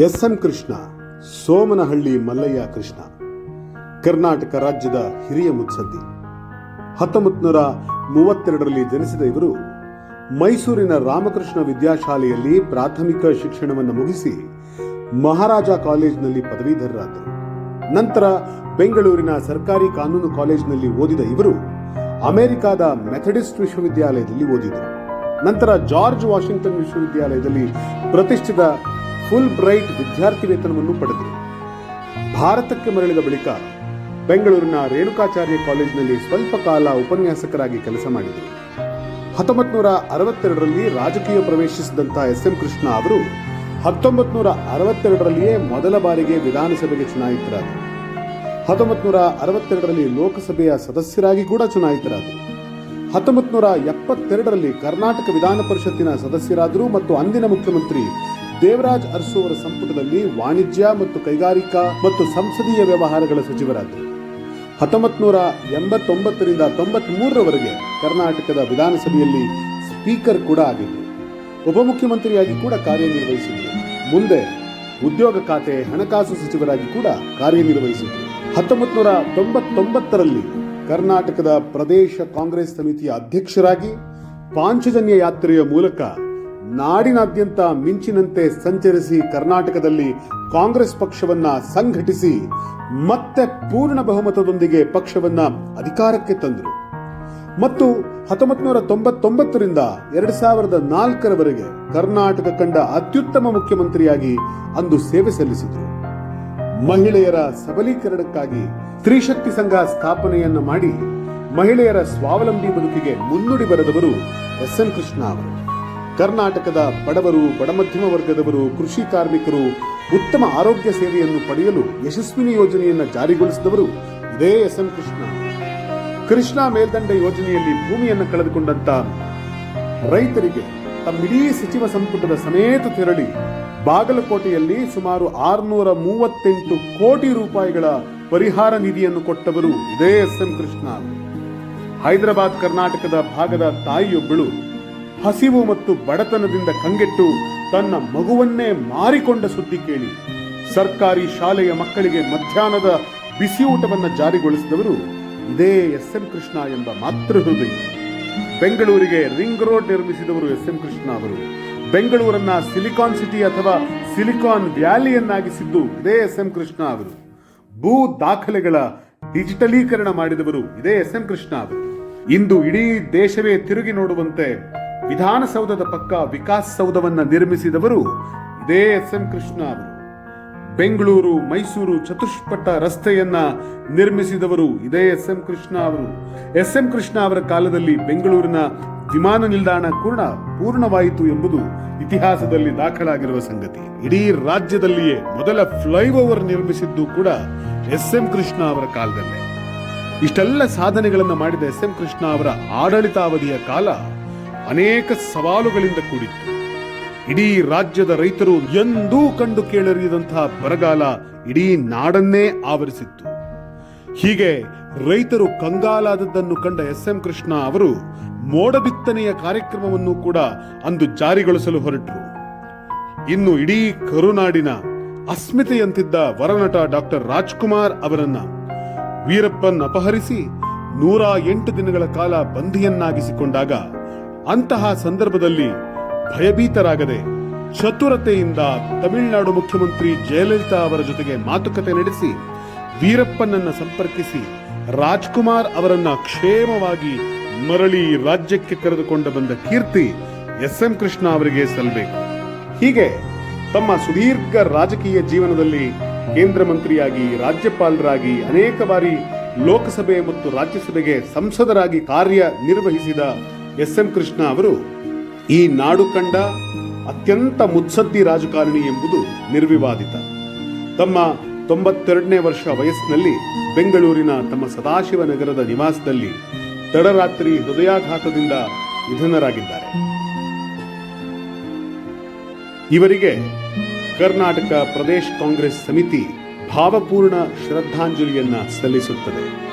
S M Krishna, Somanahalli Mallaiah Krishna. Karnataka ರಾಜ್ಯದ ಹಿರಿಯ ಮುತ್ಸದ್ದಿ. ಹತ್ತೊಂಬತ್ತು ನೂರ ಮೂವತ್ತೆರಡರಲ್ಲಿ ಜನಿಸಿದ ಇವರು ಮೈಸೂರಿನ ರಾಮಕೃಷ್ಣ ವಿದ್ಯಾಶಾಲೆಯಲ್ಲಿ ಪ್ರಾಥಮಿಕ ಶಿಕ್ಷಣವನ್ನು ಮುಗಿಸಿ ಮಹಾರಾಜ ಕಾಲೇಜಿನಲ್ಲಿ ಪದವೀಧರರಾದರು. ನಂತರ ಬೆಂಗಳೂರಿನ ಸರ್ಕಾರಿ ಕಾನೂನು ಕಾಲೇಜಿನಲ್ಲಿ ಓದಿದ ಇವರು ಅಮೆರಿಕಾದ ಮೆಥಡಿಸ್ಟ್ ವಿಶ್ವವಿದ್ಯಾಲಯದಲ್ಲಿ ಓದಿದರು. ನಂತರ ಜಾರ್ಜ್ ವಾಷಿಂಗ್ಟನ್ ವಿಶ್ವವಿದ್ಯಾಲಯದಲ್ಲಿ ಪ್ರತಿಷ್ಠಿತ ಫುಲ್ ಬ್ರೈಟ್ ವಿದ್ಯಾರ್ಥಿ ವೇತನವನ್ನು ಪಡೆದರು. ಭಾರತಕ್ಕೆ ಮರಳಿದ ಬಳಿಕ ಬೆಂಗಳೂರಿನ ರೇಣುಕಾಚಾರ್ಯ ಕಾಲೇಜಿನಲ್ಲಿ ಸ್ವಲ್ಪ ಕಾಲ ಉಪನ್ಯಾಸಕರಾಗಿ ಕೆಲಸ ಮಾಡಿದರು. ಹತ್ತೊಂಬತ್ತು ನೂರ ಅರವತ್ತೆರಡರಲ್ಲಿ ರಾಜಕೀಯ ಪ್ರವೇಶಿಸಿದಂತಹ ಎಸ್ ಎಂ ಕೃಷ್ಣ ಅವರು ಹತ್ತೊಂಬತ್ತು ನೂರ ಅರವತ್ತೆರಡರಲ್ಲಿಯೇ ಮೊದಲ ಬಾರಿಗೆ ವಿಧಾನಸಭೆಗೆ ಚುನಾಯಿತರಾದರು. ಹತ್ತೊಂಬತ್ತು ನೂರ ಅರವತ್ತೆರಡರಲ್ಲಿ ಲೋಕಸಭೆಯ ಸದಸ್ಯರಾಗಿ ಕೂಡ ಚುನಾಯಿತರಾದರು. ಹತ್ತೊಂಬತ್ತು ನೂರ ಎಪ್ಪತ್ತೆರಡರಲ್ಲಿ ಕರ್ನಾಟಕ ವಿಧಾನ ಪರಿಷತ್ತಿನ ಸದಸ್ಯರಾದರು ಮತ್ತು ಅಂದಿನ ಮುಖ್ಯಮಂತ್ರಿ ದೇವರಾಜ್ ಅರಸು ಅವರ ಸಂಪುಟದಲ್ಲಿ ವಾಣಿಜ್ಯ ಮತ್ತು ಕೈಗಾರಿಕಾ ಮತ್ತು ಸಂಸದೀಯ ವ್ಯವಹಾರಗಳ ಸಚಿವರಾದರು. ಹತ್ತೊಂಬತ್ತು ನೂರ ಎಂಬತ್ತೊಂಬತ್ತರಿಂದ ತೊಂಬತ್ತ್ ಮೂರರವರೆಗೆ ಕರ್ನಾಟಕದ ವಿಧಾನಸಭೆಯಲ್ಲಿ ಸ್ಪೀಕರ್ ಕೂಡ ಆಗಿದ್ದರು. ಉಪಮುಖ್ಯಮಂತ್ರಿಯಾಗಿ ಕೂಡ ಕಾರ್ಯನಿರ್ವಹಿಸಿದರು ಮುಂದೆ ಉದ್ಯೋಗ ಖಾತೆ ಹಣಕಾಸು ಸಚಿವರಾಗಿ ಕೂಡ ಕಾರ್ಯನಿರ್ವಹಿಸಿದರು ಹತ್ತೊಂಬತ್ತು ನೂರ ತೊಂಬತ್ತೊಂಬತ್ತರಲ್ಲಿ ಕರ್ನಾಟಕದ ಪ್ರದೇಶ ಕಾಂಗ್ರೆಸ್ ಸಮಿತಿಯ ಅಧ್ಯಕ್ಷರಾಗಿ ಪಾಂಚಜನ್ಯ ಯಾತ್ರೆಯ ಮೂಲಕ ನಾಡಿನಾದ್ಯಂತ ಮಿಂಚಿನಂತೆ ಸಂಚರಿಸಿ ಕರ್ನಾಟಕದಲ್ಲಿ ಕಾಂಗ್ರೆಸ್ ಪಕ್ಷವನ್ನ ಸಂಘಟಿಸಿ ಮತ್ತೆ ಪೂರ್ಣ ಬಹುಮತದೊಂದಿಗೆ ಪಕ್ಷವನ್ನ ಅಧಿಕಾರಕ್ಕೆ ತಂದರು. ಮತ್ತು ಹತ್ತೊಂಬತ್ತು ನೂರ ತೊಂಬತ್ತೊಂಬತ್ತರಿಂದ ಎರಡ್ ಸಾವಿರದ ನಾಲ್ಕರವರೆಗೆ ಕರ್ನಾಟಕ ಕಂಡ ಅತ್ಯುತ್ತಮ ಮುಖ್ಯಮಂತ್ರಿಯಾಗಿ ಅಂದು ಸೇವೆ ಸಲ್ಲಿಸಿದರು. ಮಹಿಳೆಯರ ಸಬಲೀಕರಣಕ್ಕಾಗಿ ಸ್ತ್ರೀಶಕ್ತಿ ಸಂಘ ಸ್ಥಾಪನೆಯನ್ನು ಮಾಡಿ ಮಹಿಳೆಯರ ಸ್ವಾವಲಂಬಿ ಬದುಕಿಗೆ ಮುನ್ನುಡಿ ಬರೆದವರು ಎಸ್ ಎನ್ ಕೃಷ್ಣ ಅವರು. ಕರ್ನಾಟಕದ ಬಡವರು, ಬಡಮಧ್ಯಮ ವರ್ಗದವರು, ಕೃಷಿ ಕಾರ್ಮಿಕರು ಉತ್ತಮ ಆರೋಗ್ಯ ಸೇವೆಯನ್ನು ಪಡೆಯಲು ಯಶಸ್ವಿನಿ ಯೋಜನೆಯನ್ನು ಜಾರಿಗೊಳಿಸಿದವರು ಇದೇ ಎಸ್ ಎಂ ಕೃಷ್ಣ. ಕೃಷ್ಣ ಮೇಲ್ದಂಡ ಯೋಜನೆಯಲ್ಲಿ ಭೂಮಿಯನ್ನು ಕಳೆದುಕೊಂಡಂತ ರೈತರಿಗೆ ತಮ್ಮಿಡೀ ಸಚಿವ ಸಂಪುಟದ ಸಮೇತ ತೆರಳಿ ಬಾಗಲಕೋಟೆಯಲ್ಲಿ ಸುಮಾರು ಆರುನೂರ ಮೂವತ್ತೆಂಟು ಕೋಟಿ ರೂಪಾಯಿಗಳ ಪರಿಹಾರ ನಿಧಿಯನ್ನು ಕೊಟ್ಟವರು ಇದೇ ಎಸ್ ಎಂ ಕೃಷ್ಣ. ಹೈದರಾಬಾದ್ ಕರ್ನಾಟಕದ ಭಾಗದ ತಾಯಿಯೊಬ್ಬಳು ಹಸಿವು ಮತ್ತು ಬಡತನದಿಂದ ಕಂಗೆಟ್ಟು ತನ್ನ ಮಗುವನ್ನೇ ಮಾರಿಕೊಂಡ ಸುದ್ದಿ ಕೇಳಿ. ಸರ್ಕಾರಿ ಶಾಲೆಯ ಮಕ್ಕಳಿಗೆ ಮಧ್ಯಾಹ್ನದ ಬಿಸಿಯೂಟವನ್ನು ಜಾರಿಗೊಳಿಸಿದವರು, ಇದೇ ಎಸ್ ಎಂ ಕೃಷ್ಣ ಎಂಬ ಮಾತೃ ಹೃದಯ. ಬೆಂಗಳೂರಿಗೆ ರಿಂಗ್ ರೋಡ್ ನಿರ್ಮಿಸಿದವರು ಎಸ್ ಎಂ ಕೃಷ್ಣ ಅವರು. ಬೆಂಗಳೂರನ್ನ ಸಿಲಿಕಾನ್ ಸಿಟಿ ಅಥವಾ ಸಿಲಿಕಾನ್ ವ್ಯಾಲಿಯನ್ನಾಗಿಸಿದ್ದು ಇದೇ ಎಸ್ ಎಂ ಕೃಷ್ಣ ಅವರು. ಭೂ ದಾಖಲೆಗಳ ಡಿಜಿಟಲೀಕರಣ ಮಾಡಿದವರು ಇದೇ ಎಸ್ ಎಂ ಕೃಷ್ಣ ಅವರು. ಇಂದು ಇಡೀ ದೇಶವೇ ತಿರುಗಿ ನೋಡುವಂತೆ ವಿಧಾನಸೌಧದ ಪಕ್ಕ ವಿಕಾಸ್ ಸೌಧವನ್ನು ನಿರ್ಮಿಸಿದವರು ಇದೇ ಎಸ್ ಎಂ ಕೃಷ್ಣ ಅವರು. ಬೆಂಗಳೂರು, ಮೈಸೂರು ಚತುಷ್ಪಥ ರಸ್ತೆಯನ್ನ ನಿರ್ಮಿಸಿದವರು ಇದೇ ಎಸ್ ಎಂ ಕೃಷ್ಣ ಅವರು. ಎಸ್ ಎಂ ಕೃಷ್ಣ ಅವರ ಕಾಲದಲ್ಲಿ ಬೆಂಗಳೂರಿನ ವಿಮಾನ ನಿಲ್ದಾಣ ಕೂಡ ಪೂರ್ಣವಾಯಿತು ಎಂಬುದು ಇತಿಹಾಸದಲ್ಲಿ ದಾಖಲಾಗಿರುವ ಸಂಗತಿ. ಇಡೀ ರಾಜ್ಯದಲ್ಲಿಯೇ ಮೊದಲ ಫ್ಲೈಓವರ್ ನಿರ್ಮಿಸಿದ್ದು ಕೂಡ ಎಸ್ ಎಂ ಕೃಷ್ಣ ಅವರ ಕಾಲದಲ್ಲೇ. ಇಷ್ಟೆಲ್ಲ ಸಾಧನೆಗಳನ್ನು ಮಾಡಿದ ಎಸ್ ಎಂ ಕೃಷ್ಣ ಅವರ ಆಡಳಿತಾವಧಿಯ ಕಾಲ ಅನೇಕ ಸವಾಲುಗಳಿಂದ ಕೂಡಿತ್ತು. ಇಡೀ ರಾಜ್ಯದ ರೈತರು ಎಂದೂ ಕಂಡು ಕೇಳರಿಯದಂತಹ ಬರಗಾಲ ಇಡೀ ನಾಡನ್ನೇ ಆವರಿಸಿತ್ತು. ಹೀಗೆ ರೈತರು ಕಂಗಾಲಾದದ್ದನ್ನು ಕಂಡ ಎಸ್ ಎಂ ಕೃಷ್ಣ ಅವರು ಮೋಡ ಬಿತ್ತನೆಯ ಕಾರ್ಯಕ್ರಮವನ್ನು ಕೂಡ ಅಂದು ಜಾರಿಗೊಳಿಸಲು ಹೊರಟರು. ಇನ್ನು ಇಡೀ ಕರುನಾಡಿನ ಅಸ್ಮಿತೆಯಂತಿದ್ದ ವರನಟ ಡಾಕ್ಟರ್ ರಾಜ್ಕುಮಾರ್ ಅವರನ್ನ ವೀರಪ್ಪನ್ ಅಪಹರಿಸಿ ನೂರ ಎಂಟು ದಿನಗಳ ಕಾಲ ಬಂಧಿಯನ್ನಾಗಿಸಿಕೊಂಡಾಗ ಅಂತಹ ಸಂದರ್ಭದಲ್ಲಿ ಭಯಭೀತರಾಗದೆ ಚತುರತೆಯಿಂದ ತಮಿಳುನಾಡು ಮುಖ್ಯಮಂತ್ರಿ ಜಯಲಲಿತಾ ಅವರ ಜೊತೆಗೆ ಮಾತುಕತೆ ನಡೆಸಿ ವೀರಪ್ಪನನ್ನ ಸಂಪರ್ಕಿಸಿ ರಾಜ್ಕುಮಾರ್ ಅವರನ್ನ ಕ್ಷೇಮವಾಗಿ ಮರಳಿ ರಾಜ್ಯಕ್ಕೆ ಕರೆದುಕೊಂಡು ಬಂದ ಕೀರ್ತಿ ಎಸ್ ಎಂ ಕೃಷ್ಣ ಅವರಿಗೆ ಸಲ್ಲಬೇಕು. ಹೀಗೆ ತಮ್ಮ ಸುದೀರ್ಘ ರಾಜಕೀಯ ಜೀವನದಲ್ಲಿ ಕೇಂದ್ರ ಮಂತ್ರಿಯಾಗಿ, ರಾಜ್ಯಪಾಲರಾಗಿ ಅನೇಕ ಬಾರಿ ಲೋಕಸಭೆ ಮತ್ತು ರಾಜ್ಯಸಭೆಗೆ ಸಂಸದರಾಗಿ ಕಾರ್ಯ ನಿರ್ವಹಿಸಿದ ಎಸ್ ಎಂ ಕೃಷ್ಣ ಅವರು ಈ ನಾಡು ಕಂಡ ಅತ್ಯಂತ ಮುತ್ಸದ್ದಿ ರಾಜಕಾರಣಿ ಎಂಬುದು ನಿರ್ವಿವಾದಿತ. ತಮ್ಮ ತೊಂಬತ್ತೆರಡನೇ ವರ್ಷ ವಯಸ್ಸಿನಲ್ಲಿ ಬೆಂಗಳೂರಿನ ತಮ್ಮ ಸದಾಶಿವ ನಗರದ ನಿವಾಸದಲ್ಲಿ ತಡರಾತ್ರಿ ಹೃದಯಾಘಾತದಿಂದ ನಿಧನರಾಗಿದ್ದಾರೆ. ಇವರಿಗೆ ಕರ್ನಾಟಕ ಪ್ರದೇಶ ಕಾಂಗ್ರೆಸ್ ಸಮಿತಿ ಭಾವಪೂರ್ಣ ಶ್ರದ್ಧಾಂಜಲಿಯನ್ನ ಸಲ್ಲಿಸುತ್ತದೆ.